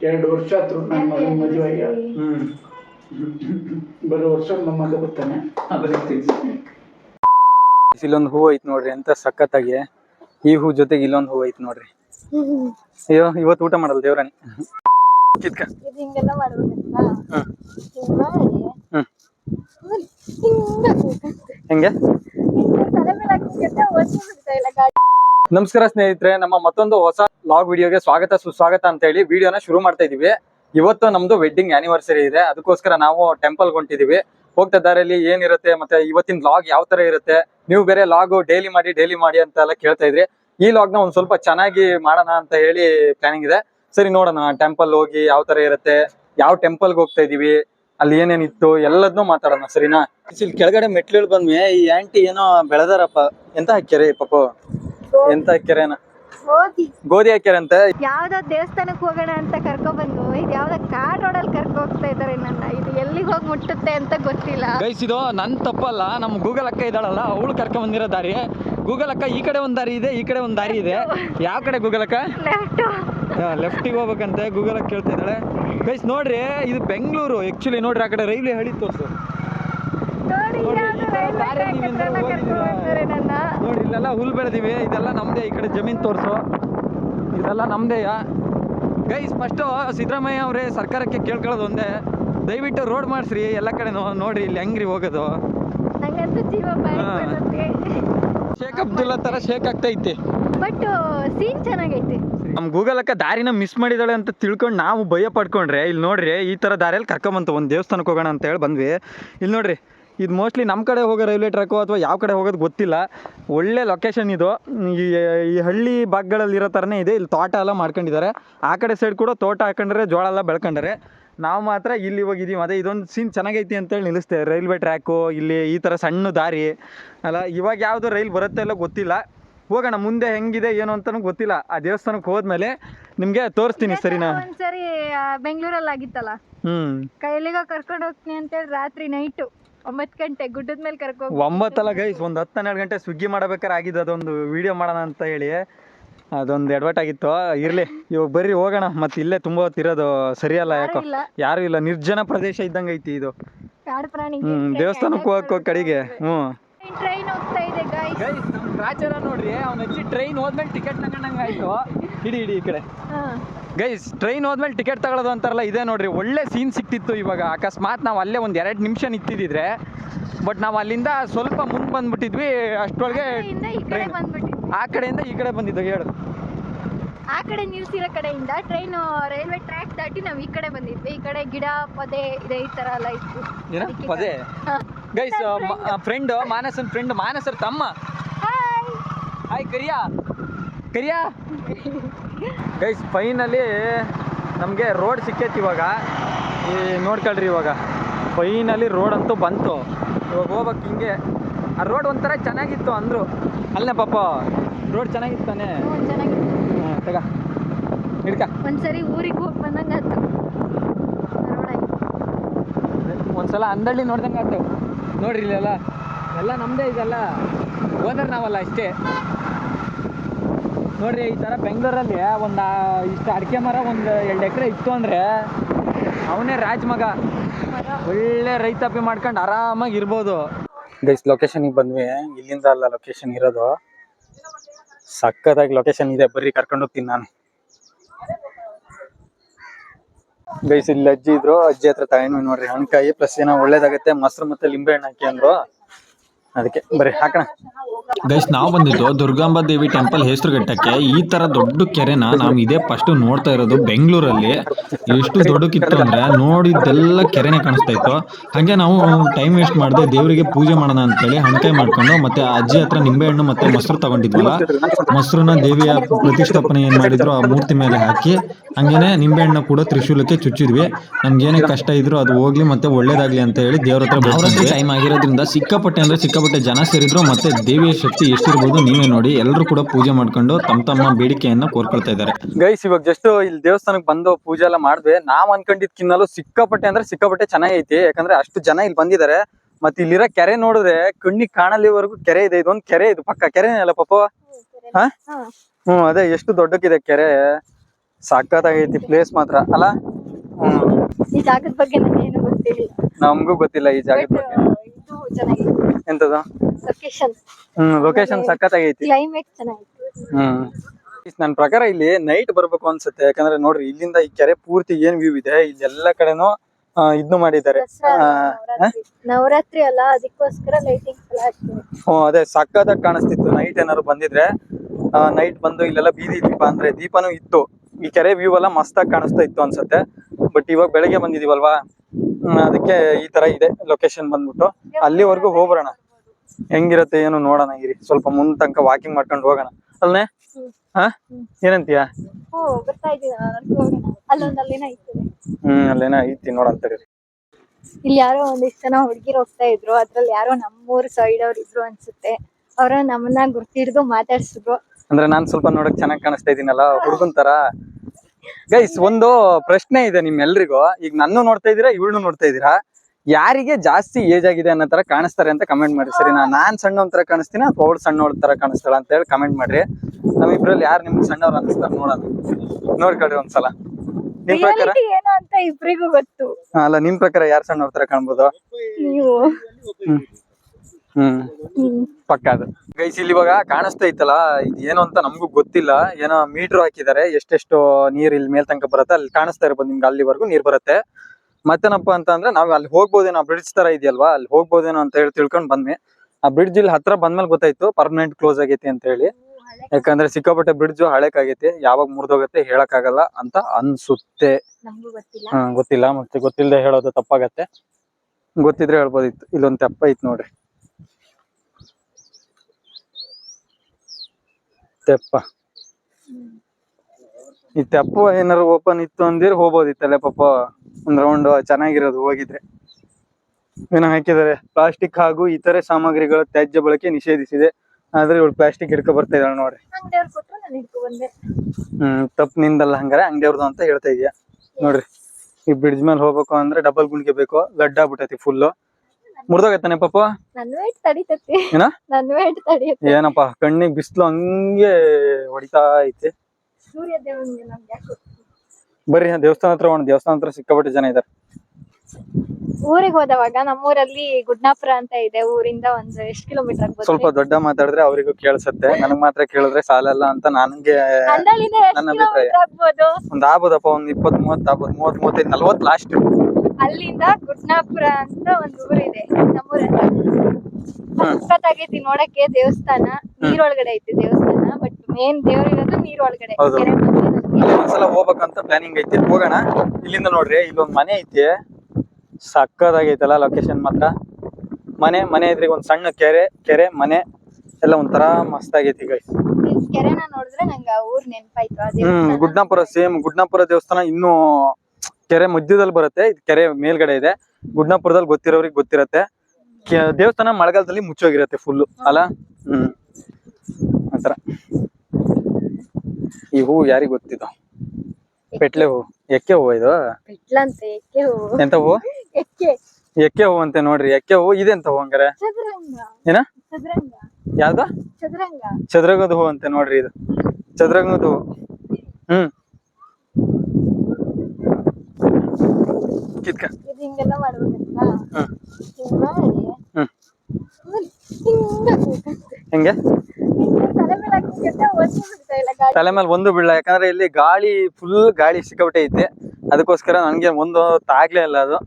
ಎರಡು ವರ್ಷ ಆದ್ರು ನನ್ನ ಮಗನ ಮದುವೆಗೆ ಹ್ಮ್. ಬರೋ ವರ್ಷ ನಮ್ಮ ಮಗ ಬರ್ತಾನೆ. ಇಲ್ಲೊಂದು ಹೂವು ಐತ್ ನೋಡ್ರಿ ಅಂತ ಸಖತ್ತಾಗಿ. ಈ ಹೂ ಜೊತೆಗೆ ಇಲ್ಲೊಂದು ಹೂ ಐತ್ ನೋಡ್ರಿ. ಅಯ್ಯೋ ಇವತ್ತು ಊಟ ಮಾಡಲ್ಲ ದೇವ್ರನಿ ಕಿತ್ಕ ಹಿಂಗ್? ನಮಸ್ಕಾರ ಸ್ನೇಹಿತರೆ, ನಮ್ಮ ಮತ್ತೊಂದು ಹೊಸ ಲಾಗ್ ವಿಡಿಯೋಗೆ ಸ್ವಾಗತ, ಸುಸ್ವಾಗತ ಅಂತ ಹೇಳಿ ವಿಡಿಯೋನ ಶುರು ಮಾಡ್ತಾ ಇದೀವಿ ಇವತ್ತು ನಮ್ದು ವೆಡ್ಡಿಂಗ್ ಆನಿವರ್ಸರಿ ಇದೆ. ಅದಕ್ಕೋಸ್ಕರ ನಾವು ಟೆಂಪಲ್ ಹೊಂಟಿದೀವಿ ಹೋಗ್ತಾ ದಾರಿಯಲ್ಲಿ ಏನಿರುತ್ತೆ ಮತ್ತೆ ಇವತ್ತಿನ ಲಾಗ್ ಯಾವ ತರ ಇರುತ್ತೆ? ನೀವು ಬೇರೆ ಲಾಗ್ ಡೈಲಿ ಮಾಡಿ ಡೈಲಿ ಮಾಡಿ ಅಂತ ಎಲ್ಲ ಕೇಳ್ತಾ ಇದ್ರಿ. ಈ ಲಾಗ್ನ ಒಂದ್ ಸ್ವಲ್ಪ ಚೆನ್ನಾಗಿ ಮಾಡೋಣ ಅಂತ ಹೇಳಿ ಪ್ಲಾನಿಂಗ್ ಇದೆ. ಸರಿ, ನೋಡೋಣ ಟೆಂಪಲ್ ಹೋಗಿ ಯಾವ ತರ ಇರುತ್ತೆ, ಯಾವ ಟೆಂಪಲ್ಗೆ ಹೋಗ್ತಾ ಇದೀವಿ ಅಲ್ಲಿ ಏನೇನಿತ್ತು ಎಲ್ಲದನ್ನೂ ಮಾತಾಡೋಣ ಸರಿನಾ? ಇಲ್ಲಿ ಕೆಳಗಡೆ ಮೆಟ್ಲು ಬಂದ್ವಿ ಈ ಆಂಟಿ ಏನೋ ಬೆಳೆದಾರಪ್ಪ. ಎಂತ ಹಾಕ್ಯಾರೆ ಪಾಪ ಎಂತ ಹಾಕ್ಯಾರೇನ ಗೋದಿ ಗೋಧಿ. ಹಾಕ್ಯಾರಂತೆ? ಯಾವ್ದೋ ದೇವಸ್ಥಾನಕ್ ಹೋಗೋಣ ಅಂತ ಕರ್ಕೊ ಬಂದು ಇದು ಯಾವ್ದೋ ಕಾರ್ ರೋಡಲ್ಲಿ ಕರ್ಕೊ ಹೋಗ್ತಾ ಇದಾರೆ ನನ್ನ. ಇದು ಎಲ್ಲಿಗೆ ಹೋಗಿ ಮುಟ್ಟುತ್ತೆ ಅಂತ ಗೊತ್ತಿಲ್ಲ. ಗೈಸ್ ಇದು ನನ್ ತಪ್ಪಲ್ಲ ನಮ್ ಗೂಗಲ್ ಅಕ್ಕ ಇದ್ದಾಳಲ್ಲ ಅವಳು ಕರ್ಕೊಂಡ್ ಬಂದಿರೋ ದಾರಿ. ಗೂಗಲ್ ಅಕ್ಕ ಈ ಕಡೆ ಒಂದ್ ದಾರಿ ಇದೆ ಈ ಕಡೆ ಒಂದ್ ದಾರಿ ಇದೆ. ಯಾವ ಕಡೆ ಗೂಗಲ್ ಅಕ್ಕ? ಲೆಫ್ಟ್ ಲೆಫ್ಟಿಗೆ ಹೋಗ್ಬೇಕಂತೆ ಗೂಗಲ್ ಅಕ್ಕ ಕೇಳ್ತಾ ಇದ್ದಾಳೆ. ಗೈಸ್ ನೋಡ್ರಿ ಇದು ಬೆಂಗಳೂರು. ಆಕ್ಚುಲಿ ನೋಡ್ರಿ ಆ ಕಡೆ ರೈಲ್ವೆ ಹಳಿ ತೋರ್ಸು. ನೋಡಿ ಇಲ್ಲೆಲ್ಲ ಹುಲ್ ಬೆಳೆದಿವಿ. ಇದೆಲ್ಲ ನಮ್ದೇ ಈ ಕಡೆ ಜಮೀನ್ ತೋರಿಸು. ಇದೆಲ್ಲ ನಮ್ದೇಯ ಗೈಸ್ ಫಸ್ಟು ಸಿದ್ದರಾಮಯ್ಯ ಅವರೇ ಸರ್ಕಾರಕ್ಕೆ ಕೇಳ್ಕೊಳ್ಳೋದು ಒಂದೇ. ದಯವಿಟ್ಟು ರೋಡ್ ಮಾಡಿಸ್ರಿ ಎಲ್ಲ ಕಡೆ ನೋಡ್ರಿ ಇಲ್ಲಿ ಹೆಂಗ್ರಿ ಹೋಗೋದು. ಶೇಖ್ ಅಬ್ದುಲ್ಲಾ ತರ ಶೇಖ್ ಆಗ್ತೈತಿ. ಬಟ್ ಸೀನ್ ಚೆನ್ನಾಗೈತೆ. ನಮ್ ಗೂಗಲ್ ಅಕ್ಕ ದಾರಿನ ಮಿಸ್ ಮಾಡಿದಾಳೆ ಅಂತ ತಿಳ್ಕೊಂಡು ನಾವು ಭಯ ಪಡ್ಕೊಂಡ್ರೆ ಇಲ್ಲಿ ನೋಡ್ರಿ ಈ ತರ ದಾರಿಯಲ್ಲಿ ಕರ್ಕೊಂಬಂತ, ಒಂದು ದೇವಸ್ಥಾನಕ್ಕೆ ಹೋಗೋಣ ಅಂತ ಹೇಳಿ ಬಂದ್ವಿ. ಇಲ್ಲಿ ನೋಡ್ರಿ, ಇದು ಮೋಸ್ಟ್ಲಿ ನಮ್ಮ ಕಡೆ ಹೋಗೋ ರೈಲ್ವೆ ಟ್ರ್ಯಾಕು ಅಥವಾ ಯಾವ ಕಡೆ ಹೋಗೋದು ಗೊತ್ತಿಲ್ಲ. ಒಳ್ಳೆ ಲೊಕೇಶನ್ ಇದು. ಈ ಈ ಹಳ್ಳಿ ಭಾಗಗಳಲ್ಲಿ ಇರೋ ಥರನೇ ಇದೆ ಇಲ್ಲಿ ತೋಟ ಎಲ್ಲ ಮಾಡ್ಕೊಂಡಿದ್ದಾರೆ ಆ ಕಡೆ ಸೈಡ್ ಕೂಡ ತೋಟ ಹಾಕೊಂಡ್ರೆ, ಜೋಳ ಎಲ್ಲ ಬೆಳ್ಕೊಂಡಾರೆ. ನಾವು ಮಾತ್ರ ಇಲ್ಲಿ ಹೋಗಿದ್ದೀವಿ ಅದೇ ಇದೊಂದು ಸೀನ್ ಚೆನ್ನಾಗೈತಿ ಅಂತೇಳಿ ನಿಲ್ಲಿಸ್ತೇವೆ ರೈಲ್ವೆ ಟ್ರ್ಯಾಕು, ಇಲ್ಲಿ ಈ ಥರ ಸಣ್ಣ ದಾರಿ. ಅಲ್ಲ, ಇವಾಗ ಯಾವುದು ರೈಲ್ ಬರುತ್ತೆ ಎಲ್ಲ ಗೊತ್ತಿಲ್ಲ. ಹೋಗೋಣ ಮುಂದೆ ಹೆಂಗಿದೆ ಏನು ಅಂತನೂ ಗೊತ್ತಿಲ್ಲ. ಆ ದೇವಸ್ಥಾನಕ್ಕೆ ಹೋದ್ಮೇಲೆ ನಿಮಗೆ ತೋರಿಸ್ತೀನಿ ಸರಿನಾ? ಸರಿ ಬೆಂಗಳೂರಲ್ಲಿ ಆಗಿತ್ತಲ್ಲ ಹ್ಮ್. ಕೈಲಿಗೋ ಕರ್ಕೊಂಡು ಹೋಗ್ತೀನಿ ಅಂತ ಹೇಳಿ ರಾತ್ರಿ ನೈಟು ಒಂಬತ್ತು ಗಂಟೆ ಗುಡ್ಡದ ಮೇಲೆ ಕರ್ಕೊಂಡು ಒಂಬತ್ತಲ್ಲ ಗೈಸ್ ಒಂದು ಹತ್ತು ಹನ್ನೆರಡು ಗಂಟೆ ಸ್ವಿಗ್ಗಿ ಮಾಡ್ಬೇಕಾದ್ರೆ ಆಗಿದ್ದು ಅದೊಂದು ವಿಡಿಯೋ ಮಾಡೋಣ ಅಂತ ಹೇಳಿ. ಅದೊಂದು ಎಡ್ವರ್ಟ್ ಆಗಿತ್ತು. ಇರಲಿ ಇವಾಗ ಬರ್ರಿ ಹೋಗೋಣ. ಮತ್ತೆ ಇಲ್ಲೇ ತುಂಬ ಹೊತ್ತಿರೋದು ಸರಿಯಲ್ಲ ಯಾಕೋ? ಯಾರು ಇಲ್ಲ ನಿರ್ಜನ ಪ್ರದೇಶ ಇದ್ದಂಗೈತಿ ಇದು. ಕಾಡು ಪ್ರಾಣಿ ಹ್ಞೂ ದೇವಸ್ಥಾನಕ್ಕೆ ಹೋಗಕ್ಕೆ ಕಡೆಗೆ. ಹ್ಞೂ ಟ್ರೈನ್ ಹೋಗ್ತಾ ಇದೆ ಗಾಯ್ಸ್ ನೋಡ್ರಿ ಅವ್ನ ಹಚ್ಚಿ ಟ್ರೈನ್ ಹೋದ್ಮೇಲೆ ಟಿಕೆಟ್ ತಗೊಂಡಂಗ ಆಯ್ತು. ಇಡಿ ಇಡಿ ಈ ಕಡೆ. ಗೈಸ್ ಟ್ರೈನ್ ಹೋದ್ಮೇಲೆ ಟಿಕೆಟ್ ತಗೊಳ್ಳೋದು ಅಂತಾರಲ್ಲ ಇದೆ ನೋಡ್ರಿ ಒಳ್ಳೆ ಸೀನ್ ಸಿಕ್ತಿತ್ತು ಇವಾಗ. ಅಕಸ್ಮಾತ್ ನಾವು ಅಲ್ಲೇ ಒಂದ್ ಎರಡು ನಿಮಿಷ ನಿಂತಿದ್ರೆ ಬಟ್ ನಾವು ಅಲ್ಲಿಂದ ಸ್ವಲ್ಪ ಮುಂದೆ ಬಂದ್ಬಿಟ್ಟಿದ್ವಿ ಅಷ್ಟೊಳಗೆ ಟ್ರೈನ್ ಆ ಕಡೆಯಿಂದ ಈ ಕಡೆ ಬಂದಿದ್ದು ಹೇಳು. ಆ ಕಡೆ ನಿಲ್ಸಿರೋ ಕಡೆಯಿಂದ ಟ್ರೈನ್ ರೈಲ್ವೆ ಟ್ರ್ಯಾಕ್ ದಾಟಿ ನಾವು ಈ ಕಡೆ ಬಂದಿದ್ವಿ. ಈ ಕಡೆ ಗಿಡ ಪದೇ ಇದೆ ಈ ತರ ಎಲ್ಲ ಇತ್ತು. ಪದೇ. ಗೈಸ್ ಫ್ರೆಂಡ್ ಮಾನಸನ್ ಫ್ರೆಂಡ್ ಮಾನಸರ್ ತಮ್ಮ ಹಾಯ್ ಕರಿಯಾ ಕರಿಯಾ ಗೈಸ್ ಫೈನಲಿ ನಮಗೆ ರೋಡ್ ಸಿಕ್ಕೈತಿ ಇವಾಗ. ಈ ನೋಡ್ಕೊಳ್ರಿ ಇವಾಗ. ಫೈನಲಿ ರೋಡ್ ಅಂತೂ ಬಂತು. ಇವಾಗ ಹೋಗ್ಬೇಕು ಹಿಂಗೆ. ಆ ರೋಡ್ ಒಂಥರ ಚೆನ್ನಾಗಿತ್ತು ಅಂದರು. ಅಲ್ಲೇ ಪಾಪ ರೋಡ್ ಚೆನ್ನಾಗಿತ್ತಾನೆ ತಗ. ಹಿಡ್ಕ. ಒಂದ್ಸರಿ ಊರಿಗೆ ಹೋಗಿ ಬಂದಂಗೆ ಆಯ್ತು. ಒಂದ್ಸಲ ಅಂದಳ್ಳಿ ನೋಡ್ದಂಗೆ ಆಯ್ತು ನೋಡ್ರಿ ಇಲ್ಲೆಲ್ಲ? ಎಲ್ಲ ನಮ್ಮದೇ ಇದೆಲ್ಲ. ಓನರ್ ನಾವಲ್ಲ ಅಷ್ಟೇ ನೋಡ್ರಿ ಈ ಥರ ಬೆಂಗಳೂರಲ್ಲಿ ಒಂದು ಇಷ್ಟು ಅಡಿಕೆ ಮರ ಒಂದು ಎರಡು ಎಕರೆ ಇತ್ತು ಅಂದರೆ ಅವನೇ ರಾಜ್ ಮಗ ಒಳ್ಳೆ ರೈತಾಪಿ ಮಾಡ್ಕೊಂಡು ಆರಾಮಾಗಿ ಇರ್ಬೋದು. ಗೈಸ್ ಲೊಕೇಶನಿಗೆ ಬಂದ್ವಿ. ಇಲ್ಲಿಂದ ಅಲ್ಲ ಲೊಕೇಶನ್ ಇರೋದು. ಸಕ್ಕತ್ತಾಗಿ ಲೊಕೇಶನ್ ಇದೆ. ಬರ್ರಿ, ಕರ್ಕೊಂಡು ಹೋಗ್ತೀನಿ ನಾನು. ಗೈಸ್ ಇಲ್ಲಿ ಅಜ್ಜಿ ಇದ್ರು. ಅಜ್ಜಿ ಹತ್ರ ತಗೊಂಡ್ವಿ ನೋಡ್ರಿ. ಹಣ್ಕಾಯಿ ಪ್ಲಸ್ ಏನೋ ಒಳ್ಳೇದಾಗತ್ತೆ. ಮೊಸರು ಮತ್ತೆ ಲಿಂಬೆ ಹಣ್ಣು ಹಾಕಿ ಅಂದ್ರು. ಅದಕ್ಕೆ ಬರೀ ಹಾಕೋಣ. ಗೈಸ್ ನಾವು ಬಂದಿದ್ದು ದುರ್ಗಾಂಬಾ ದೇವಿ ಟೆಂಪಲ್ ಹೆಸರುಘಟ್ಟಕ್ಕೆ ಈ ತರ ದೊಡ್ಡ ಕೆರೆನ ನಾವು ಇದೇ ಫಸ್ಟ್ ನೋಡ್ತಾ ಇರೋದು ಬೆಂಗಳೂರಲ್ಲಿ. ಎಷ್ಟು ದೊಡ್ಡಕ್ಕಿತ್ತು ಅಂದ್ರೆ ನೋಡಿದ್ದೆಲ್ಲ ಕೆರೆನೇ ಕಾಣಿಸ್ತಾ ಇತ್ತು. ಹಾಗೆ ನಾವು ಟೈಮ್ ವೇಸ್ಟ್ ಮಾಡದೆ ದೇವರಿಗೆ ಪೂಜೆ ಮಾಡೋಣ ಅಂತೇಳಿ ಹಣ್ಕಾಯಿ ಮಾಡ್ಕೊಂಡು ಮತ್ತೆ ಅಜ್ಜಿ ಹತ್ರ ನಿಂಬೆಹಣ್ಣು ಮತ್ತೆ ಮೊಸರು ತಗೊಂಡಿದ್ವಲ್ಲ, ಮೊಸರನ್ನ ದೇವಿಯ ಪ್ರತಿಷ್ಠಾಪನೆ ಏನ್ ಮಾಡಿದ್ರು ಆ ಮೂರ್ತಿ ಮೇಲೆ ಹಾಕಿ ಹಂಗೇನೆ ನಿಂಬೆಹಣ್ಣು ಕೂಡ ತ್ರಿಶೂಲಕ್ಕೆ ಚುಚ್ಚಿದ್ವಿ. ನಮ್ಗೆ ಏನೇ ಕಷ್ಟ ಇದ್ರು ಅದು ಹೋಗ್ಲಿ ಮತ್ತೆ ಒಳ್ಳೇದಾಗ್ಲಿ ಅಂತ ಹೇಳಿ ದೇವ್ರ ಹತ್ರ ಟೈಮ್ ಆಗಿರೋದ್ರಿಂದ ಸಿಕ್ಕಾಪಟ್ಟೆ ಅಂದ್ರೆ ಸಿಕ್ಕಾಪಟ್ಟೆ ಜನ ಸೇರಿದ್ರು ಮತ್ತೆ ದೇವಿಯ ಶಕ್ತಿ ಎಷ್ಟಿರ್ಬೋದು ನೀವೇ ನೋಡಿ. ಎಲ್ಲರೂ ಕೂಡ ಪೂಜೆ ಮಾಡ್ಕೊಂಡು ತಮ್ಮ ತಮ್ಮ ಬೇಡಿಕೆಯನ್ನ ಕೋರ್ಕೊಳ್ತಾ ಇದ್ದಾರೆ. ಗೈಸ್ ಇವಾಗ ಜಸ್ಟ್ ಇಲ್ಲಿ ದೇವಸ್ಥಾನಕ್ಕೆ ಬಂದು ಪೂಜೆ ಎಲ್ಲ ಮಾಡಿದ್ವಿ. ನಾವ್ ಅನ್ಕೊಂಡಿದ್ಕಿನ್ನಲು ಸಿಕ್ಕಾಪಟ್ಟೆ ಅಂದ್ರೆ ಸಿಕ್ಕಾಪಟ್ಟೆ ಚೆನ್ನಾಗೈತಿ. ಯಾಕಂದ್ರೆ ಅಷ್ಟು ಜನ ಇಲ್ಲಿ ಬಂದಿದ್ದಾರೆ ಮತ್ತೆ ಇಲ್ಲಿರೋ ಕೆರೆ ನೋಡಿದ್ರೆ ಕಣ್ಣಿಗೆ ಕಾಣಲಿವರೆಗೂ ಕೆರೆ ಇದೆ. ಇದೊಂದು ಕೆರೆ ಇದು ಪಕ್ಕ. ಕೆರೆನೇ ಅಲ್ಲ ಪಾಪ? ಹಾ. ಹ್ಮ್ ಅದೇ ಎಷ್ಟು ದೊಡ್ಡಕ್ಕಿದೆ ಕೆರೆ. ಸಖತ್ತಾಗೈತಿ ಪ್ಲೇಸ್ ಮಾತ್ರ ಅಲ್ಲ? ಈ ಜಾಗದ ಬಗ್ಗೆ ನನಗೇನು ಗೊತ್ತಿಲ್ಲ. ನಮಗೂ ಗೊತ್ತಿಲ್ಲ ಈ ಜಾಗದ ಬಗ್ಗೆ. ಇದು ಚೆನ್ನಾಗಿದೆ. ಎಂತದು? ಲೊಕೇಶನ್ ಹ್ಮ್ ಲೊಕೇಶನ್ ಸಖತ್ತಾಗೈತಿ ಕ್ಲೈಮೇಟ್ ಚೆನ್ನಾಗಿದೆ. ಹ್ಮ್. ನನ್ನ ಪ್ರಕಾರ ಇಲ್ಲಿ ನೈಟ್ ಬರ್ಬೇಕು ಅನ್ಸುತ್ತೆ. ಯಾಕಂದ್ರೆ ನೋಡ್ರಿ ಇಲ್ಲಿಂದ ಈ ಕೆರೆ ಪೂರ್ತಿ ಏನ್ ವ್ಯೂ ಇದೆ ಇಲ್ಲಿ ಕಡೆನೂ ಕಡೆನು ಇದ್ನು ಮಾಡಿದ್ದಾರೆ. ನವರಾತ್ರಿ. ಅಲ್ಲ ಅದಕ್ಕೋಸ್ಕರ ಲೈಟಿಂಗ್ ಎಲ್ಲ ಅದೇ ಸಕ್ಕತ್ತಾಗಿ ಕಾಣಿಸ್ತಿತ್ತು. ನೈಟ್ ಏನಾದ್ರು ಬಂದಿದ್ರೆ ನೈಟ್ ಬಂದು ಇಲ್ಲೆಲ್ಲ ಬೀದಿ ದೀಪ ಅಂದ್ರೆ ದೀಪನೂ ಇತ್ತು. ಈ ಕೆರೆ ವ್ಯೂ ಎಲ್ಲ ಮಸ್ತಾಗಿ ಕಾಣಿಸ್ತಾ ಇತ್ತು ಅನ್ಸುತ್ತೆ. ಬಟ್ ಇವಾಗ ಬೆಳಗ್ಗೆ ಬಂದಿದೀವಲ್ವಾ? ಅದಕ್ಕೆ ಈ ತರ ಇದೆ ಲೊಕೇಶನ್ ಬಂದ್ಬಿಟ್ಟು. ಅಲ್ಲಿವರೆಗೂ ಹೋಗ್ಬರೋಣ. ಹೆಂಗಿರತ್ತೆ ಏನು ನೋಡೋಣ ಇರಿ. ಸ್ವಲ್ಪ ಮುಂದ್ ತನಕ ವಾಕಿಂಗ್ ಮಾಡ್ಕೊಂಡು ಹೋಗೋಣ. ಅಲ್ನೇ. ಹಾ? ಏನಂತೀಯ? ಹ್ಮ್ ಅಲ್ಲೇನ ಐತಿ ನೋಡಂತ ಇಲ್ಲಿ ಯಾರೋ ಒಂದಿಷ್ಟು ಜನ ಹುಡುಗಿರು ಹೋಗ್ತಾ ಇದ್ರು. ಅದ್ರಲ್ಲಿ ಯಾರೋ ನಮ್ಮೂರ್ ಸೈಡ್ ಅವ್ರು ಇದ್ರು ಅನ್ಸುತ್ತೆ. ಅವ್ರ ನಮ್ಮನ್ನ ಗುರ್ತಿಡ್ದು ಮಾತಾಡ್ಸಿದ್ರು. ಅಂದ್ರೆ ನಾನ್ ಸ್ವಲ್ಪ ನೋಡಕ್ ಚೆನ್ನಾಗಿ ಕಾಣಿಸ್ತಾ ಇದೀನಲ್ಲ ಹುಡುಗನ್ ತರ. ಗೈಸ್ ಒಂದು ಪ್ರಶ್ನೆ ಇದೆ ನಿಮ್ಮೆಲ್ರಿಗೂ. ಈಗ ನನ್ನ ನೋಡ್ತಾ ಇದೀರಾ ಇವಳನ್ನು ನೋಡ್ತಾ ಇದೀರಾ? ಯಾರಿಗೆ ಜಾಸ್ತಿ ಏಜ್ ಆಗಿದೆ ಅನ್ನೋ ತರ ಕಾಣಿಸ್ತಾರೆ ಅಂತ ಕಮೆಂಟ್ ಮಾಡಿ. ಸರಿ ನಾನ್ ಸಣ್ಣ ತರ ಕಾಣಿಸ್ತೀನಿ ಅಥವಾ ಅವಳು ಸಣ್ಣವಳ ತರ ಕಾಣಿಸ್ತಾಳ ಅಂತ ಹೇಳಿ ಕಮೆಂಟ್ ಮಾಡ್ರಿ. ನಮ್ಮಿಬ್ರಲ್ಲಿ ಯಾರು ನಿಮ್ಗೆ ಸಣ್ಣವ್ರು ಅನಿಸ್ತಾರೆ ನೋಡೋಣ. ನೋಡ್ಕೊಳ್ರಿ ಒಂದ್ಸಲ. ನಿಮ್ ಪ್ರಕಾರ? ಏನು ಅಂತ ಇಬ್ರಿಗೂ ಗೊತ್ತು. ಅಲ್ಲ ನಿಮ್ ಪ್ರಕಾರ ಯಾರು ಸಣ್ಣವ್ರ ತರ ಕಾಣ್ಬೋದು? ನೀವು. ಹ್ಮ್. ಪಕ್ಕ ಅದು ಗೈಸ್ ಇಲ್ಲಿ ಇವಾಗ ಕಾಣಿಸ್ತಾ ಇತ್ತಲ್ಲ ಇದು ಏನು ಅಂತ ನಮಗೂ ಗೊತ್ತಿಲ್ಲ. ಏನೋ ಮೀಟರ್ ಹಾಕಿದ್ದಾರೆ ಎಷ್ಟೆಷ್ಟು ನೀರ್ ಇಲ್ಲಿ ಮೇಲ್ ತನಕ ಬರುತ್ತೆ ಅಲ್ಲಿ ಕಾಣಿಸ್ತಾ ಇರ್ಬೋದು ನಿಮ್ಗೆ ಅಲ್ಲಿವರೆಗೂ ನೀರ್ ಬರುತ್ತೆ. ಮತ್ತೇನಪ್ಪ ಅಂತ ಅಂದ್ರೆ ನಾವು ಅಲ್ಲಿ ಹೋಗ್ಬೋದೇನೋ ಬ್ರಿಡ್ಜ್ ತರ ಇದೆಯಲ್ವಾ ಅಲ್ಲಿ ಹೋಗ್ಬೋದೇನೋ ಅಂತ ಹೇಳಿ ತಿಳ್ಕೊಂಡ್ ಬಂದ್ವಿ. ಆ ಬ್ರಿಡ್ಜ್ ಇಲ್ಲಿ ಹತ್ರ ಬಂದ್ಮೇಲೆ ಗೊತ್ತಾಯ್ತು ಪರ್ಮನೆಂಟ್ ಕ್ಲೋಸ್ ಆಗೈತಿ ಅಂತ ಹೇಳಿ. ಯಾಕಂದ್ರೆ ಸಿಕ್ಕಾಪಟ್ಟೆ ಬ್ರಿಡ್ಜ್ ಹಳೇಕಾಗೈತಿ ಯಾವಾಗ ಮುರಿದೋಗತ್ತೆ ಹೇಳಕ್ ಆಗಲ್ಲ ಅಂತ ಅನ್ಸುತ್ತೆ. ನಮ್ಗೂ ಗೊತ್ತಿಲ್ಲ. ಹ್ಮ್ ಗೊತ್ತಿಲ್ಲ ಮತ್ತೆ ಗೊತ್ತಿಲ್ಲದೆ ಹೇಳೋದು ತಪ್ಪಾಗತ್ತೆ. ಗೊತ್ತಿದ್ರೆ ಹೇಳ್ಬೋದಿತ್ತು ಇಲ್ಲೊಂದ್ ತೆಪ್ಪ ಐತ್ ನೋಡ್ರಿ. ತೆಪ್ಪ ಈ ತೆಪ್ಪ ಏನಾರು ಓಪನ್ ಇತ್ತು ಅಂದಿರ್ ಹೋಗ್ಬೋದಿತ್ತಲ್ಲ ಪಾಪ. ಒಂದ್ ರೌಂಡ್ ಚೆನ್ನಾಗಿರೋದು ಹೋಗಿದ್ರೆ. ಏನೋ ಹಾಕಿದ್ದಾರೆ. ಪ್ಲಾಸ್ಟಿಕ್ ಹಾಗೂ ಇತರೆ ಸಾಮಗ್ರಿಗಳ ತ್ಯಾಜ್ಯ ಬಳಕೆ ನಿಷೇಧಿಸಿದೆ. ಆದ್ರೆ ಇವಳು ಪ್ಲಾಸ್ಟಿಕ್ ಹಿಡ್ಕೊ ಬರ್ತಾ ಇದ್ದಾಳೆ ನೋಡ್ರಿ. ಹ್ಮ್ ತಪ್ಪು ನಿಂದಲ್ಲ ಹಂಗಾರೆ ಅಂಗಡಿಯವ್ರದ್ದು ಅಂತ ಹೇಳ್ತಾ ಇದೀಯ. ನೋಡ್ರಿ ಈ ಬ್ರಿಡ್ಜ್ ಮೇಲೆ ಹೋಗ್ಬೇಕು ಅಂದ್ರೆ ಡಬಲ್ ಗುಂಡಿಗೆ ಬೇಕು. ಗಡ್ಡ ಆಗ್ಬಿಟ್ಟೈತಿ ಫುಲ್ ಮುರ್ದೋಗೈತಾನೆ ಪಾಪ? ನನ್ ವೇಟ್ ತಡಿತತಿ. ಏನ? ನನ್ ವೇಟ್ ತಡಿಯತ್ತೆ ಏನಪ್ಪ ಕಣ್ಣಿಗೆ ಬಿಸಿಲು ಹಂಗೆ ಹೊಡಿತಾ ಐತಿ. ಸೂರ್ಯ ದೇವನ್ಗೆ ನಮ್ಗೆ ಯಾಕೆ. ಬರ್ರಿ ದೇವಸ್ಥಾನ ಹತ್ರ ಒಂದು ದೇವಸ್ಥಾನ ಹತ್ರ ಸಿಕ್ಕಾಪಟ್ಟೆ ಜನ ಇದಾರೆ. ಊರಿಗೆ ಹೋದವಾಗ ನಮ್ಮೂರಲ್ಲಿ ಗುಡ್ನಾಪುರ ಅಂತ ಇದೆ ಊರಿಂದ ಒಂದು ಎಷ್ಟು ಕಿಲೋಮೀಟರ್ ಆಗ್ಬೋದು? ಸ್ವಲ್ಪ ದೊಡ್ಡ ಮಾತಾಡಿದ್ರೆ ಅವರಿಗೂ ಕೇಳಿಸುತ್ತೆ. ನನಗ್ ಮಾತ್ರ ಕೇಳಿದ್ರೆ ಸಾಲಲ್ಲ ಅಂತ ನನಗೆ ನನ್ನ ಅಭಿಪ್ರಾಯ. ಒಂದ್ ಆಗ್ಬೋದಪ್ಪ ಒಂದ್ ಇಪ್ಪತ್ ಮೂವತ್ ಆಗ್ಬೋದು ಮೂವತ್ ಮೂವತ್ತೈದು ನಲ್ವತ್ ಲಾಸ್ಟ್ ಅಲ್ಲಿಂದ ಗುಡ್ನಾಪುರ ಅಂತ ಒಂದು ಊರಿದೆ ನಮ್ಮೂರ ಆಗೈತಿ ನೋಡಕ್ಕೆ ದೇವಸ್ಥಾನ ನೀರೊಳಗಡೆ ಐತಿ ದೇವಸ್ಥಾನ ಬಟ್ ಮೇನ್ ದೇವ್ರಿರೋದು ನೀರೊಳಗಡೆ. ಹೌದು. ಕೆರೆ ಒಂದ್ಸಲ ಹೋಗ್ಬೇಕಂತ ಪ್ಲಾನಿಂಗ್ ಐತಿ. ಹೋಗೋಣ. ಇಲ್ಲಿಂದ ನೋಡ್ರಿ ಇಲ್ಲೊಂದ್ ಮನೆ ಐತಿ. ಸಕ್ಕದಾಗೈತಲ್ಲ ಲೊಕೇಶನ್ ಮಾತ್ರ. ಮನೆ ಮನೆ ಇದ್ರೆ ಒಂದ್ ಸಣ್ಣ ಕೆರೆ ಕೆರೆ ಮನೆ ಎಲ್ಲ ಒಂಥರ ಮಸ್ತ್ ಆಗೈತಿ ಗೈಸ್ ಈ ಕೆರೆನ ನೋಡಿದ್ರೆ ನಂಗೆ ಆ ಊರ್ ನೆನಪಾಯ್ತು. ಆ ಹ್ಮ್ ದೇವಸ್ಥಾನ ಗುಡ್ನಾಪುರ ಸೇಮ್ ಗುಡ್ನಾಪುರ ದೇವಸ್ಥಾನ ಇನ್ನೂ ಕೆರೆ ಮಧ್ಯದಲ್ಲಿ ಬರುತ್ತೆ ಇದು ಕೆರೆ ಮೇಲ್ಗಡೆ ಇದೆ. ಗುಡ್ನಾಪುರದಲ್ಲಿ ಗೊತ್ತಿರೋರಿಗೆ ಗೊತ್ತಿರತ್ತೆ. ದೇವಸ್ಥಾನ ಮಳೆಗಾಲದಲ್ಲಿ ಮುಚ್ಚೋಗಿರತ್ತೆ ಫುಲ್ಲು ಅಲ್ಲ? ಹ್ಮ್. ಆತರ. ಈ ಹೂವು ಯಾರಿಗ್ ಗೊತ್ತಿದ್ದು? ಪೆಟ್ಲೆ ಹೂ ಎಕ್ಕೆ ಹೂವು ಇದು? ಎಂತ ಹೂವು? ಎಕ್ಕೆ. ಹೂ ಅಂತೆ ನೋಡ್ರಿ. ಎಕ್ಕೆ ಹೂ ಇದೆ ಅಂತ ಹೂ ಹಂಗಾರೆ ಏನ? ಯಾವ್ದು ಯಾವ್ದ? ಚದುರಂಗ. ಚದ್ರಗದ ಹೂ ಅಂತೆ ನೋಡ್ರಿ ಇದು. ಚದ್ರಂಗದ ಹೂ ಹ್ಮ್. ಕಿತ್ಕ. ಇದು ಹಿಂಗೆಲ್ಲ ಮಾಡ್ಬೇಕಂತ. ಹ್ಮ್ ಹಿಂಗ್ ಮಾಡಿ ಹ್ಮ್ ಆಮೇಲೆ ಹಿಂಗ್ ಹಾಕ್ಬೇಕಂತೆ. ಹೆಂಗೆ? ಹಿಂಗೆ ತಲೆ ಮೇಲೆ ಒಂದು ಬಿಡ್ತಾ ಇಲ್ಲ ಗಾಡಿ. ತಲೆ ಮೇಲೆ ಒಂದು ಬೀಳ ಯಾಕಂದ್ರೆ ಇಲ್ಲಿ ಗಾಳಿ ಫುಲ್ ಗಾಳಿ ಸಿಕ್ಕಾಪಟ್ಟೆ ಐತೆ. ಅದಕ್ಕೋಸ್ಕರ ನನಗೆ ಒಂದು ತಾಗ್ಲೇ ಇಲ್ಲ ಅದು.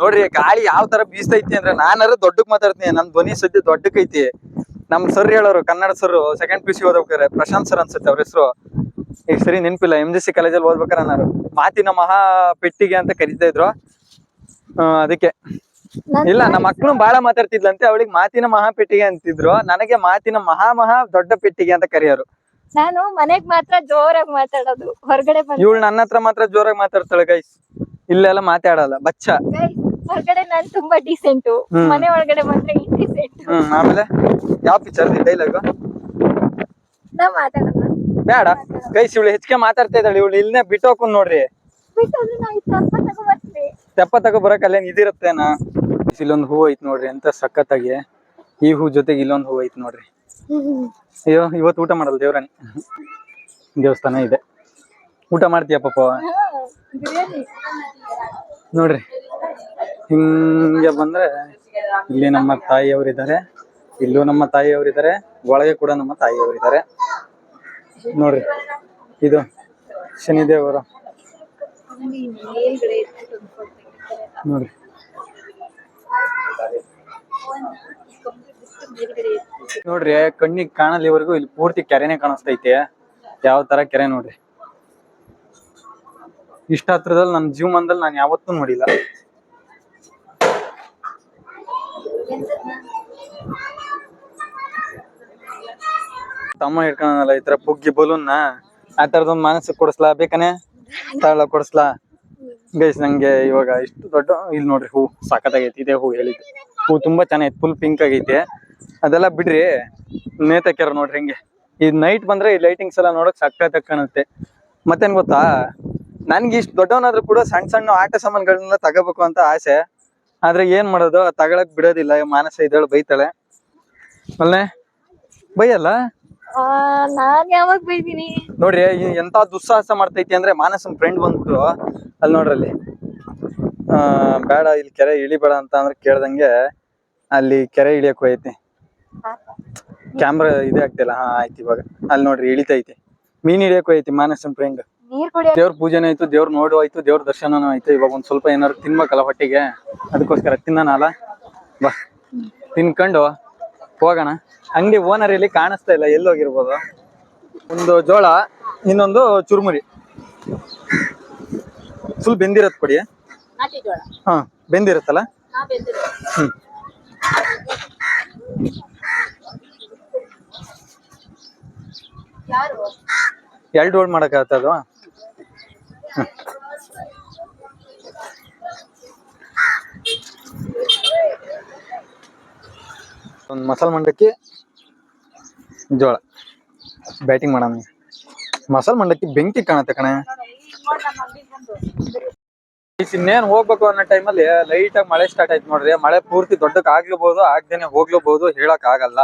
ನೋಡ್ರಿ ಗಾಳಿ ಯಾವ ತರ ಬೀಸ್ತೈತಿ ಅಂದ್ರೆ ನಾನಾರು ದೊಡ್ಡಕ್ ಮಾತಾಡ್ತೀನಿ. ನನ್ ಧ್ವನಿ ಸದ್ಯ ದೊಡ್ಡಕ್ ಐತಿ. ನಮ್ ಸರ್ ಹೇಳೋರು Kannada sir second P C ಓದ್ಬೇಕಾರೆ Prashanth sir ಅನ್ಸುತ್ತೆ ಅವ್ರ ಹೆಸರು. ಈಗ ಸರಿ ನೆನಪಿಲ್ಲ. ಎಂ ಜಿ ಸಿ ಕಾಲೇಜಲ್ಲಿ ಓದ್ಬೇಕಾರೆ ನಾನು. ಮಾತಿನ ಮಹಾ ಪೆಟ್ಟಿಗೆ ಅಂತ ಕರಿತಾ ಇದ್ರು. ಅದಕ್ಕೆ. ಇಲ್ಲ ನಮ್ಮ ಮಕ್ಕಳು ಬಾಳ ಮಾತಾಡ್ತಿದ್ಲಂತೆ. ಅವಳಿಗೆ ಮಾತಿನ ಮಹಾ ಪೆಟ್ಟಿಗೆ ಅಂತಿದ್ರು. ನನಗೆ ಮಾತಿನ ಮಹಾ ಮಹಾ ದೊಡ್ಡ ಪೆಟ್ಟಿಗೆ ಅಂತ ಕರೆಯೋರು. ನಾನು ಮನೆಗ್ ಮಾತ್ರ ಜೋರಾಗಿ ಮಾತಾಡೋದು. ಹೊರಗಡೆ ಇವಳು ನನ್ನ ಹತ್ರ ಮಾತ್ರ ಜೋರಾಗಿ ಮಾತಾಡ್ತಾಳೆ ಗೈಸ್ ಇಲ್ಲೆಲ್ಲ ಮಾತಾಡಲ್ಲ. ಬಚ್ಚ. ಹೊರಗಡೆ ನಾನ್ ತುಂಬಾ ಡೀಸೆಂಟ್ ಮನೆ ಒಳಗಡೆ ಬಂದ್ರೆ ಇಂಡಿಸೆಂಟ್ ಹ್ಮ್ ಆಮೇಲೆ? ಯಾವ ಪಿಕ್ಚರ್ ಡೈಲಾಗ್ ನಾ ಮಾತಾಡಲ್ಲ ಬೇಡ. ಕೈಸಿ ಇವಳು ಹೆಚ್ಚಿಗೆ ಮಾತಾಡ್ತಾ ಇದ್ದಾಳೆ. ಇವಳು ಇಲ್ಲೇ ಬಿಟ್ಟೋಕು ನೋಡ್ರಿ. ತೆಪ್ಪ ತಗೋ ಬರಕ್ ಅಲ್ಲೇನ್ ಇದಿರತ್ತೇನ? ಇಲ್ಲೊಂದು ಹೂ ಐತ್ ನೋಡ್ರಿ ಎಂತ ಸಖತ್ತಾಗಿ. ಈ ಹೂ ಜೊತೆಗೆ ಇಲ್ಲೊಂದ್ ಹೂ ಐತ್ ನೋಡ್ರಿ. ಅಯ್ಯೋ, ಇವತ್ತು ಊಟ ಮಾಡಲ್ಲ ದೇವ್ರಾಣಿ. ದೇವಸ್ಥಾನ ಇದೆ. ಊಟ ಮಾಡ್ತೀಯ ಪಾಪ? ನೋಡ್ರಿ. ಹಿಂಗೆ ಬಂದ್ರೆ ಇಲ್ಲಿ ನಮ್ಮ ತಾಯಿಯವರಿದ್ದಾರೆ. ಇಲ್ಲೂ ನಮ್ಮ ತಾಯಿಯವರಿದ್ದಾರೆ. ಒಳಗೆ ಕೂಡ ನಮ್ಮ ತಾಯಿಯವರಿದ್ದಾರೆ. ನೋಡ್ರಿ. ಇದು ಶನಿದೇವರ. ನೋಡ್ರಿ. ನೋಡ್ರಿ, ಕಣ್ಣಿಗೆ ಕಾಣಲಿವರೆಗೂ ಇಲ್ಲಿ ಪೂರ್ತಿ ಕೆರೆನೆ ಕಾಣಿಸ್ತೈತೆ. ಯಾವ ತರ ಕೆರೆ ನೋಡ್ರಿ. ಇಷ್ಟ ಹತ್ರದಲ್ಲಿ ನನ್ನ ಜೀವಮಾನದಲ್ಲಿ ನಾನು ಯಾವತ್ತೂ ನೋಡಿಲ್ಲ. ತಮ್ಮ ಹಿಡ್ಕೊಂಡಲ್ಲ ಈ ತರ ಪುಗ್ಗಿ ಬಲೂನ್ನ? ಆ ತರದೊಂದು ಮಾನಸಿಗೆ ಕೊಡಿಸ್ಲಾ ಬೇಕನೆ? ತಾಳ ಕೊಡಿಸ್ಲಾ? ಗೈಸ್, ನಂಗೆ ಇವಾಗ ಇಷ್ಟು ದೊಡ್ಡ ಇಲ್ಲಿ ನೋಡ್ರಿ, ಹೂ ಸಾಕತ್ತಾಗೈತಿ ಇದೇ ಹೂ ಹೇಳಿದ್ದು. ಹೂ ತುಂಬಾ ಚೆನ್ನಾಗೈತೆ ಫುಲ್ ಪಿಂಕ್ ಆಗೈತೆ. ಅದೆಲ್ಲ ಬಿಡ್ರಿ, ನೇತಾಕ್ಯಾರ ನೋಡ್ರಿ ಹಿಂಗೆ. ಈ ನೈಟ್ ಬಂದ್ರೆ ಈ ಲೈಟಿಂಗ್ಸ್ ಎಲ್ಲ ನೋಡಕ್ ಸಕ್ಕತ್ತಾಗಿ ಕಾಣುತ್ತೆ. ಮತ್ತೇನ್ ಗೊತ್ತಾ? ನನ್ಗೆ ಇಷ್ಟು ದೊಡ್ಡವನಾದ್ರೂ ಕೂಡ ಸಣ್ಣ ಸಣ್ಣ ಆಟ ಸಾಮಾನುಗಳನ್ನ ತಗೋಬೇಕು ಅಂತ ಆಸೆ. ಆದ್ರೆ ಏನ್ ಮಾಡೋದು? ತಗೊಳಕ್ ಬಿಡೋದಿಲ್ಲ, ಮಾನಸ ಇದ್ದಾಳು, ಬೈತಾಳೆ. ಅಲ್ಲೇ ಬೈಯಲ್ಲ? ನಾನ್ ಯಾವಾಗ ಬೈದೀನಿ? ನೋಡ್ರಿ ಎಂತ ದುಸ್ಸಾಹಸ ಮಾಡ್ತೈತಿ ಅಂದ್ರೆ ಮಾನಸನ್ ಫ್ರೆಂಡ್ ಬಂದ್ಬಿಟ್ಟು ಅಲ್ಲಿ ನೋಡ್ರಲ್ಲಿ. ಆ ಬೇಡ ಇಲ್ಲಿ ಕೆರೆ ಇಳಿಬೇಡ ಅಂತ ಅಂದ್ರೆ ಕೇಳ್ದಂಗೆ ಅಲ್ಲಿ ಕೆರೆ ಇಳಿಯಕ್ ಹೋಯ್ತಿ ಕ್ಯಾಮ್ರಾ ಇದೇ ಆಗ್ತಿಲ್ಲ ಹಾ ಆಯ್ತು ಇವಾಗ. ಅಲ್ಲಿ ನೋಡ್ರಿ ಇಳಿತೈತಿ. ಮೀನ್ ಹಿಡಿಯಕ್ ಹೋಯ್ತಿ ಮಾನಸನ್ ಫ್ರೆಂಡ್ ನೀರ್ ಕುಡಿಯ ದೇವ್ರ ಪೂಜೆನೂ ಆಯ್ತು ದೇವ್ರ ನೋಡು ಆಯ್ತು ದೇವ್ರ ದರ್ಶನನೂ ಆಯ್ತು. ಇವಾಗ ಒಂದ್ ಸ್ವಲ್ಪ ಏನಾದ್ರು ತಿನ್ಬೇಕಲ್ಲ ಹೊಟ್ಟಿಗೆ. ಅದಕ್ಕೋಸ್ಕರ ತಿನ್ನೋಣ ಬಾ. ತಿನ್ಕೊಂಡು. ಹೋಗೋಣ. ಅಂಗಡಿ ಓನರ್ ಇಲ್ಲಿ ಕಾಣಿಸ್ತಾ ಇಲ್ಲ ಎಲ್ಲಿ ಹೋಗಿರ್ಬೋದು? ಒಂದು ಜೋಳ ಇನ್ನೊಂದು ಚುರುಮುರಿ. ಫುಲ್ ಬೆಂದಿರತ್ ಕೊಡಿ. ಹಾ ಬೆಂದಿರತ್ತಲ್ಲ? ಹ್ಮ್. ಎರಡು ಹೋಳ್ ಮಾಡಕ್ ಅದು? ಒಂದು ಮಸಾಲ ಮಂಡಕ್ಕಿ, ಜೋಳ. ಬ್ಯಾಟಿಂಗ್ ಮಾಡೋಣ ಮಸಾಲ ಮಂಡಕ್ಕಿ ಬೆಂಕಿ ಕಾಣತ್ತೆ ಕಣೆ. ಇನ್ನೇನು ಹೋಗ್ಬೇಕು ಅನ್ನೋ ಟೈಮಲ್ಲಿ ಲೈಟ್ ಆಗಿ ಮಳೆ ಸ್ಟಾರ್ಟ್ ಆಯ್ತು ನೋಡ್ರಿ. ಮಳೆ ಪೂರ್ತಿ ದೊಡ್ಡಕ್ ಆಗ್ಲಬಹುದು ಆಗ್ದೇನೆ ಹೋಗ್ಲೂಬಹುದು ಹೇಳಕ್ ಆಗಲ್ಲ.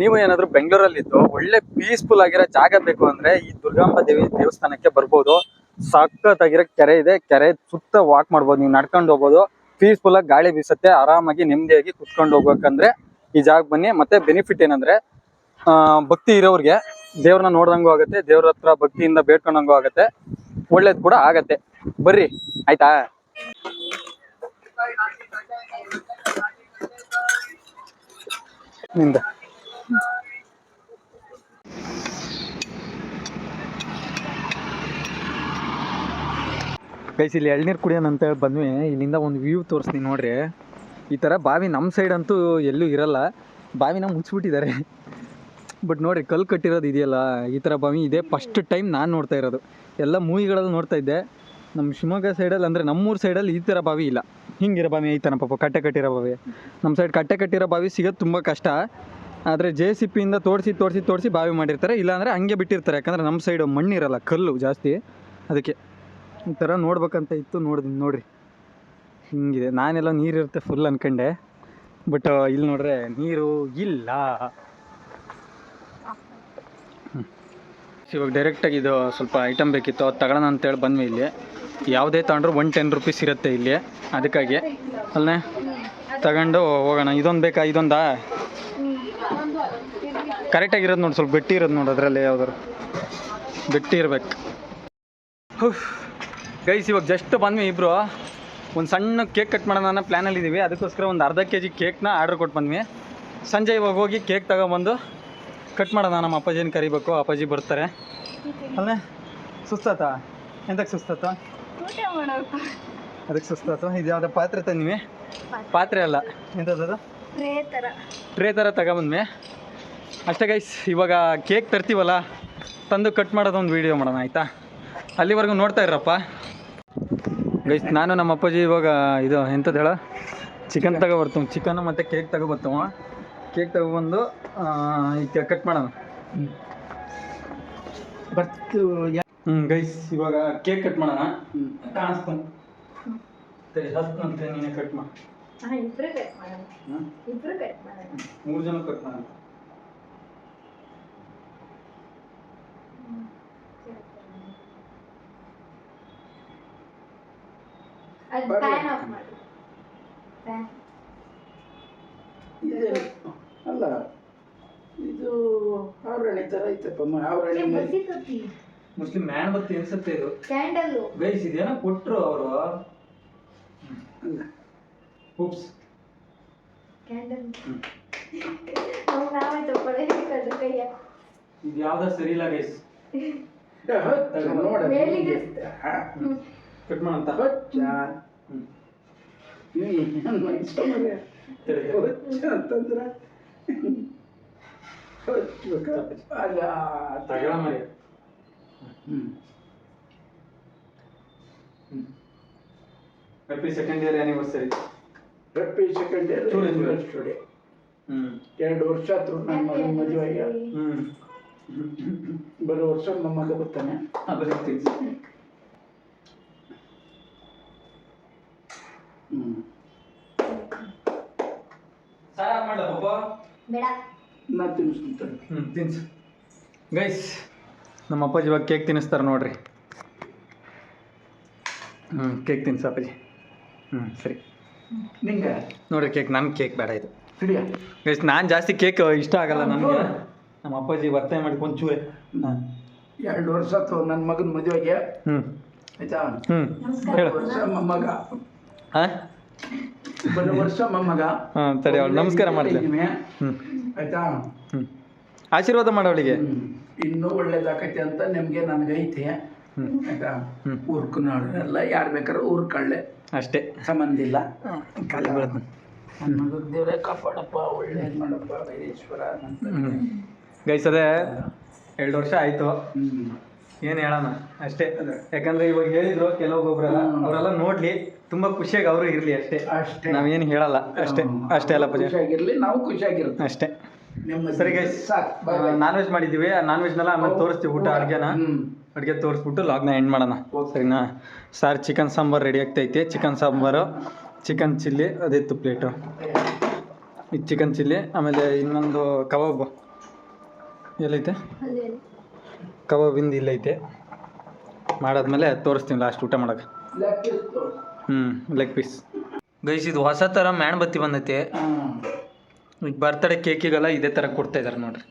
ನೀವು ಏನಾದ್ರು ಬೆಂಗಳೂರಲ್ಲಿ ಇದ್ದು ಒಳ್ಳೆ ಪೀಸ್ಫುಲ್ ಆಗಿರೋ ಜಾಗ ಬೇಕು ಅಂದ್ರೆ ಈ ದುರ್ಗಾಂಬ ದೇವಿ ದೇವಸ್ಥಾನಕ್ಕೆ ಬರ್ಬೋದು. ಸಖತ್ತಾಗಿರೋ ಕೆರೆ ಇದೆ. ಕೆರೆ ಸುತ್ತ ವಾಕ್ ಮಾಡ್ಬೋದು. ನೀವು ನಡ್ಕೊಂಡು ಹೋಗ್ಬೋದು. ಪೀಸ್ಫುಲ್ ಆಗಿ ಗಾಳಿ ಬೀಸುತ್ತೆ, ಆರಾಮಾಗಿ ನೆಮ್ಮದಿಯಾಗಿ ಕುತ್ಕೊಂಡು ಹೋಗ್ಬೇಕಂದ್ರೆ ಈ ಜಾಗ ಬನ್ನಿ. ಮತ್ತೆ ಬೆನಿಫಿಟ್ ಏನಂದ್ರೆ ಭಕ್ತಿ ಇರೋರಿಗೆ ದೇವ್ರನ್ನ ನೋಡ್ದಂಗೂ ಆಗುತ್ತೆ, ದೇವ್ರ ಹತ್ರ ಭಕ್ತಿಯಿಂದ ಬೇಡ್ಕೊಂಡಂಗೂ ಆಗತ್ತೆ, ಒಳ್ಳೇದ್ ಕೂಡ ಆಗತ್ತೆ. ಬರ್ರಿ, ಆಯ್ತಾ? ನಿಂದ. ಗೈಸ್ ಇಲ್ಲಿ ಎಳ್ನೀರು ಕುಡಿಯೋಣ ಅಂತ ಹೇಳಿ ಬಂದ್ವಿ. ಇಲ್ಲಿಂದ ಒಂದು ವ್ಯೂ ತೋರಿಸ್ತೀನಿ ನೋಡ್ರಿ. ಈ ಥರ ಬಾವಿ ನಮ್ಮ ಸೈಡ್ ಅಂತೂ ಎಲ್ಲೂ ಇರಲ್ಲ. ಬಾವಿನ ಮುಚ್ಚಿಬಿಟ್ಟಿದ್ದಾರೆ. ಬಟ್ ನೋಡ್ರಿ, ಕಲ್ಲು ಕಟ್ಟಿರೋದು ಇದೆಯಲ್ಲ, ಈ ಥರ ಬಾವಿ ಇದೆ. ಫಸ್ಟ್ ಟೈಮ್ ನಾನು ನೋಡ್ತಾ ಇರೋದು. ಎಲ್ಲ ಮೂವಿಗಳಲ್ಲಿ ನೋಡ್ತಾ ಇದ್ದೆ. ನಮ್ಮ ಶಿವಮೊಗ್ಗ ಸೈಡಲ್ಲಿ ಅಂದರೆ ನಮ್ಮೂರ ಸೈಡಲ್ಲಿ ಈ ಥರ ಬಾವಿ ಇಲ್ಲ. ಹಿಂಗಿರೋ ಬಾವಿ ಐತನ ಪಾಪ, ಕಟ್ಟೆ ಕಟ್ಟಿರೋ ಬಾವಿ. ನಮ್ಮ ಸೈಡ್ ಕಟ್ಟೆ ಕಟ್ಟಿರೋ ಬಾವಿ ಸಿಗೋದು ತುಂಬ ಕಷ್ಟ. ಆದರೆ ಜೆ ಸಿ ಪಿಯಿಂದ ತೋಡಿಸಿ ತೋಡಿಸಿ ತೋಡಿಸಿ ಬಾವಿ ಮಾಡಿರ್ತಾರೆ. ಇಲ್ಲಾಂದರೆ ಹಂಗೆ ಬಿಟ್ಟಿರ್ತಾರೆ. ಯಾಕಂದರೆ ನಮ್ಮ ಸೈಡು ಮಣ್ಣಿರಲ್ಲ, ಕಲ್ಲು ಜಾಸ್ತಿ. ಅದಕ್ಕೆ ಈ ಥರ ನೋಡ್ಬೇಕಂತ ಇತ್ತು ನೋಡಿದ್ವಿ ನೋಡ್ರಿ, ಹಿಂಗಿದೆ. ನಾನೆಲ್ಲ ನೀರಿರುತ್ತೆ ಫುಲ್ ಅನ್ಕಂಡೆ. ಬಟ್ ಇಲ್ಲಿ ನೋಡ್ರೆ ನೀರು ಇಲ್ಲ. ಇವಾಗ ಡೈರೆಕ್ಟಾಗಿ ಇದು ಸ್ವಲ್ಪ ಐಟಮ್ ಬೇಕಿತ್ತು. ಅದು ತಗೊಳ್ಳೋಣ ಅಂತೇಳಿ ಬಂದ್ವಿ ಇಲ್ಲಿ. ಯಾವುದೇ ತಗೊಂಡ್ರು ಒನ್ ಟೆನ್ ರುಪೀಸ್ ಇರುತ್ತೆ ಇಲ್ಲಿ. ಅದಕ್ಕಾಗಿ. ಅಲ್ಲೇ ತಗೊಂಡು ಹೋಗೋಣ. ಇದೊಂದು ಬೇಕಾ? ಇದೊಂದಾ? ಕರೆಕ್ಟಾಗಿರೋದು ನೋಡಿ, ಸ್ವಲ್ಪ ಗಟ್ಟಿ ಇರೋದು ನೋಡಿ ಅದರಲ್ಲಿ ಯಾವ್ದಾರು ಗಟ್ಟಿ ಇರ್ಬೇಕು. ಗೈಸ್ ಇವಾಗ ಜಸ್ಟ್ ಬಂದ್ವಿ ಇಬ್ರು. ಒಂದು ಸಣ್ಣ ಕೇಕ್ ಕಟ್ ಮಾಡೋಣ ಅನ್ನೋ ಪ್ಲ್ಯಾನಲ್ಲಿದ್ದೀವಿ ಅದಕ್ಕೋಸ್ಕರ ಒಂದು ಅರ್ಧ ಕೆ ಜಿ ಕೇಕ್ನ ಆರ್ಡ್ರ್ ಕೊಟ್ಟು ಬಂದ್ವಿ. ಸಂಜೆ ಇವಾಗ ಹೋಗಿ ಕೇಕ್ ತಗೊಂಬಂದು ಕಟ್ ಮಾಡೋಣ ನಮ್ಮ ಅಪ್ಪಾಜಿನ ಕರಿಬೇಕು. ಅಪ್ಪಾಜಿ ಬರ್ತಾರೆ. ಅಲ್ಲೇ? ಸುಸ್ತಾತ? ಎಂತಕ್ಕೆ ಸುಸ್ತಾತ? ಅದಕ್ಕೆ ಸುಸ್ತಾತು? ಇದು ಯಾವುದೋ ಪಾತ್ರೆ ತಂದ್ವಿ. ಪಾತ್ರೆ ಅಲ್ಲ. ಎಂಥದ್ದು ಟ್ರೇ ತರ. ಟ್ರೇ ಥರ ತಗೊಬಂದ್ವಿ. ಅಷ್ಟೇ ಗೈಸ್ ಇವಾಗ ಕೇಕ್ ತರ್ತೀವಲ್ಲ ತಂದು ಕಟ್ ಮಾಡೋದೊಂದು ವೀಡಿಯೋ ಮಾಡೋಣ ಆಯಿತಾ? ಅಲ್ಲಿವರೆಗೂ ನೋಡ್ತಾ ಇರಪ್ಪ ಗೈಸ್ ನಾನು ನಮ್ಮ ಅಪ್ಪಾಜಿ ಇವಾಗ ಇದು ಎಂಥದ್ದು ಹೇಳ? ಚಿಕನ್ ತಗೊಬರ್ತೀವಿ. ಚಿಕನ್ ಮತ್ತು ಕೇಕ್ ತಗೊಬರ್ತೀವ. ಕೇಕ್ ತಗೊಬಂದು ಈಗ ಕಟ್ ಮಾಡೋಣ. ಬರ್ತು ಹ್ಞೂ ಗೈಸ್ ಇವಾಗ ಕೇಕ್ ಕಟ್ ಮಾಡೋಣ. ಕಾಣಿಸ್ತಾನೆ ಸರಿ ಹತ್ತಂತೆ ನೀನೇ ಕಟ್ ಮಾಡಿ. ಮೂರು ಜನ ಕಟ್ ಮಾಡೋಣ. ಅದು ಬರ್ಲಿ. ಫ್ಯಾನ್ ಆಫ್ ಮಾಡಿ ಫ್ಯಾನ್ ಇದೇನು? ಅಲ್ಲ ಇದು ಆವರಣಿ ತರ ಐತಪ್ಪ ಮ- ಆವರಣಿ ಮುಸ್ಲಿಂ ಮ್ಯಾನ್ ಬತ್ತಿ ಅನ್ಸುತ್ತೆ ಇದು? ಕ್ಯಾಂಡಲ್ ಗೈಸ್ ಇದೇನೋ ಕೊಟ್ರು ಅವರು. ಅಲ್ಲ. ಉಪ್ಸ್ ಕ್ಯಾಂಡಲ್ ನಾವು ನಾವೇ ತಗೊಳ್ಳೋದು ಕೈಯ ಇದು ಯಾವ್ದೋ ಸರಿ ಇಲ್ಲ ಗೈಸ್ ನೋಡ ಮೇಲಿಗೆ ಕಟ್ ಮಾಡಂತ ಅಂತಂದ್ರ ಅಲ್ಲ. ತಗಳ ಮರಿ ಹ್ಮ್. ಹ್ಯಾಪಿ ಸೆಕೆಂಡ್ ಇಯರ್ ಆನಿವರ್ಸರಿ ರಪ್ಪಿ ಸೆಕೆಂಡ್ ಇಯರ್ ಹ್ಮ್. ಎರಡು ವರ್ಷ ಆದ್ರು ನನ್ನ ಮಗನ ಮದುವೆ ಹ್ಮ್. ಬರೋ ವರ್ಷ ಮೊಮ್ಮಗ ಬರ್ತಾನೆ. ಬರ್ತೀನಿ ಸಾರ್ ಬೇಡ. ನಾ ತಿನ್ನಿಸ್ತಾನೆ ಹ್ಞೂ ತಿನ್ಸು. ಗೈಸ್ ನಮ್ಮ ಅಪ್ಪಾಜಿ ಇವಾಗ ಕೇಕ್ ತಿನ್ನಿಸ್ತಾರೆ ನೋಡ್ರಿ. ಹ್ಞೂ ಕೇಕ್ ತಿನ್ಸು ಅಪ್ಪಾಜಿ. ಹ್ಞೂ ಸರಿ. ನಿಂಗೆ? ನೋಡ್ರಿ ಕೇಕ್ ನನ್ನ ಕೇಕ್ ಬೇಡ ಇದು. ಗೈಸ್ ನಾನು ಜಾಸ್ತಿ ಕೇಕ್ ಇಷ್ಟ ಆಗಲ್ಲ ನನಗೆ. ನಮ್ಮ ಅಪ್ಪಾಜಿ ಒತ್ತಾಯ ಮಾಡಿ ಒಂಚೂರೆ ಹಾಂ ಎರಡು ವರ್ಷ ಆಯ್ತು ನನ್ನ ಮಗನ ಮದುವೆಗೆ ಹ್ಞೂ ಆಯ್ತಾ? ಹ್ಞೂ ಮಗ ಹೇಳು. ವರ್ಷ ಮೊಮ್ಮಗ ಹಾಂ? ವರ್ಷ ಮೊಮ್ಮಗ. ಹಾಂ ತಡಿ ಅವಳು ನಮಸ್ಕಾರ. ಹ್ಞೂ ಆಯ್ತಾ? ಹ್ಞೂ ಆಶೀರ್ವಾದ ಮಾಡವಳಿಗೆ ಅವಳಿಗೆ. ಇನ್ನೂ ಒಳ್ಳೇದಾಕೈತೆ ಅಂತ ನಿಮ್ಗೆ ನನಗೈತೆ. ಹ್ಞೂ ಆಯ್ತಾ? ಹ್ಮ್. ಊರ್ಕನಾಡಲ್ಲ ಯಾರು ಬೇಕಾದ್ರೆ ಊರ್ ಕಳ್ಳೆ ಅಷ್ಟೇ. ಸಂಬಂಧ ಇಲ್ಲ. ಖಾಲಿ ಬೀಳ್ತಾನೆ ನನ್ನ ದೇವರೇ ಕಾಪಾಡಪ್ಪ ಒಳ್ಳೇದು ಮಾಡಪ್ಪ ವೈರೇಶ್ವರ ಅಂತ. ಹ್ಞೂ ಎರಡು ವರ್ಷ ಆಯಿತು. ಹ್ಮ್. ಏನು ಹೇಳೋಣ? ಅಷ್ಟೇ. ಯಾಕಂದ್ರೆ ಇವಾಗ ಹೇಳಿದ್ರು ಕೆಲವೊಬ್ಬರೆಲ್ಲ. ಅವರೆಲ್ಲ ನೋಡ್ಲಿ ತುಂಬಾ ಖುಷಿಯಾಗಿ ಅವರು ಇರ್ಲಿ ಅಷ್ಟೇ. ಅಷ್ಟೇ. ನಾವೇನು ಹೇಳಲ್ಲ. ಅಷ್ಟೇ. ಅಷ್ಟೇ ಅಲ್ಲ ಪೂಜೆ. ಖುಷಿಯಾಗಿರ್ಲಿ ನಾವು ಖುಷಿಯಾಗಿರುತ್ತೆ ಅಷ್ಟೇ. ಸರಿಗೆ ಸರಿ ಗೈಸ್. ನಾನ್ ವೆಜ್ ಮಾಡಿದ್ದೀವಿ. ನಾನ್ ವೆಜ್ನೆಲ್ಲ ಆಮೇಲೆ ತೋರಿಸ್ತೀವಿ ಊಟ ಅಡುಗೆನ. ಅಡುಗೆ ತೋರಿಸ್ಬಿಟ್ಟು ಲಾಗ್ನ ಎಂಡ್ ಮಾಡೋಣ. ಸರಿನಾ? ಸರ್ ಚಿಕನ್ ಸಾಂಬಾರು ರೆಡಿ ಆಗ್ತೈತಿ. ಚಿಕನ್ ಸಾಂಬಾರು ಚಿಕನ್ ಚಿಲ್ಲಿ ಅದಿತ್ತು ಪ್ಲೇಟು ಇದು ಚಿಕನ್ ಚಿಲ್ಲಿ ಆಮೇಲೆ ಇನ್ನೊಂದು ಕಬಾಬ್. ಎಲ್ಲೈತೆ ಕಬಾಬಿಂದ ಇಲ್ಲೈತೆ ಮಾಡಾದ್ಮೇಲೆ ತೋರಿಸ್ತೀನಿ ಲಾಸ್ಟ್ ಊಟ ಮಾಡೋಕೆ. ಹ್ಞೂ ಲೆಗ್ ಪೀಸ್ ಗೈಸ್ ಇದು ಹೊಸ ಥರ ಮ್ಯಾಣ್ಬತ್ತಿ ಬಂದೈತೆ. ಈಗ ಬರ್ತಡೇ ಕೇಕಿಗೆಲ್ಲ ಇದೇ ಥರ ಕೊಡ್ತಾ ಇದ್ದಾರೆ ನೋಡ್ರಿ